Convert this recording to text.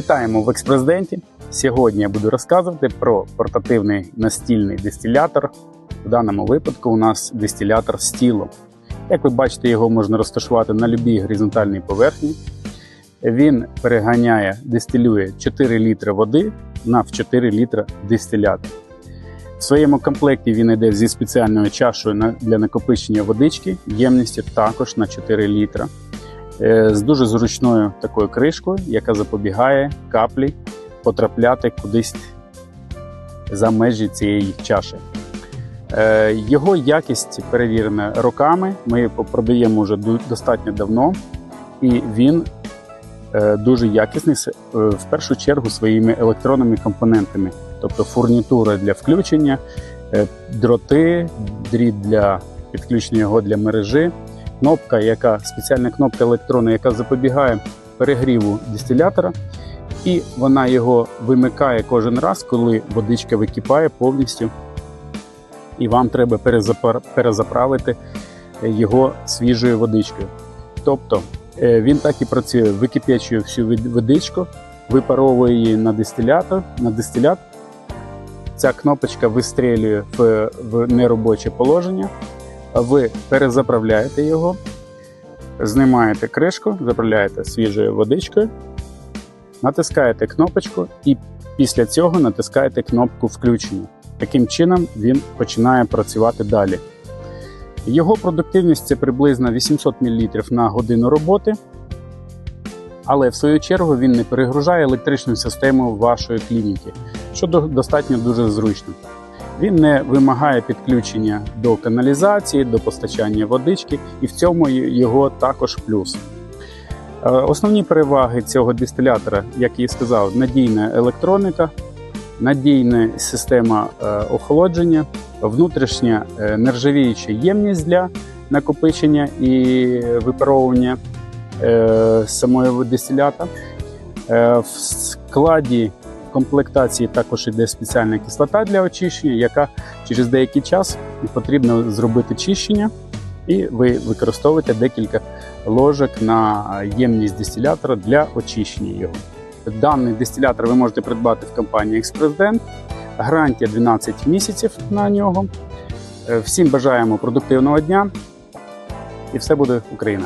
Вітаємо в експрезиденті. Сьогодні я буду розказувати про портативний настільний дистилятор. В даному випадку у нас дистилятор стіло. Як ви бачите, його можна розташувати на будь-якій горизонтальній поверхні. Він переганяє, дистилює 4 літри води на в 4 літра дистиляту. В своєму комплекті він йде зі спеціальною чашою для накопичення водички, ємністю також на 4 літра. Е, З дуже зручною такою кришкою, яка запобігає каплі потрапляти кудись за межі цієї чаші. Е, Його якість перевірена роками. Ми продаємо вже достатньо давно, і він е, дуже якісний в першу чергу своїми електронними компонентами, тобто фурнітура для включення, дроти, дріт для підключення його для мережі, кнопка, яка спеціальна кнопка електронна, яка запобігає перегріву дистилятора, і вона його вимикає кожен раз, коли водичка википає повністю, і вам треба перезаправити його свіжою водичкою. Тобто е, він так і працює, викип'ячує всю водичку, випаровує її на дистилятор, на дистилят. Ця кнопочка вистрілює в, в неробоче положення. Ви перезаправляєте його, знімаєте кришку, заправляєте свіжою водичкою, натискаєте кнопочку і після цього натискаєте кнопку включення. Таким чином він починає працювати далі. Його продуктивність це приблизно 800 мл на годину роботи, але в свою чергу він не перегружає електричну систему вашої клініки, що достатньо дуже зручно. Він не вимагає підключення до каналізації, до постачання водички, і в цьому його також плюс. Е, Основні переваги цього дистилятора, як я і сказав, надійна електроніка, надійна система е, охолодження, внутрішня е, нержавіюча ємність для накопичення і випаровування самої дистилята. В складі комплектації також іде спеціальна кислота для очищення, яка через деякий час потрібно зробити чищення, і ви використовуєте декілька ложок на ємність дистилятора для очищення його. Даний дистилятор ви можете придбати в компанії Експресдент. Гарантія 12 місяців на нього. Е, Всім бажаємо продуктивного дня і все буде Україна!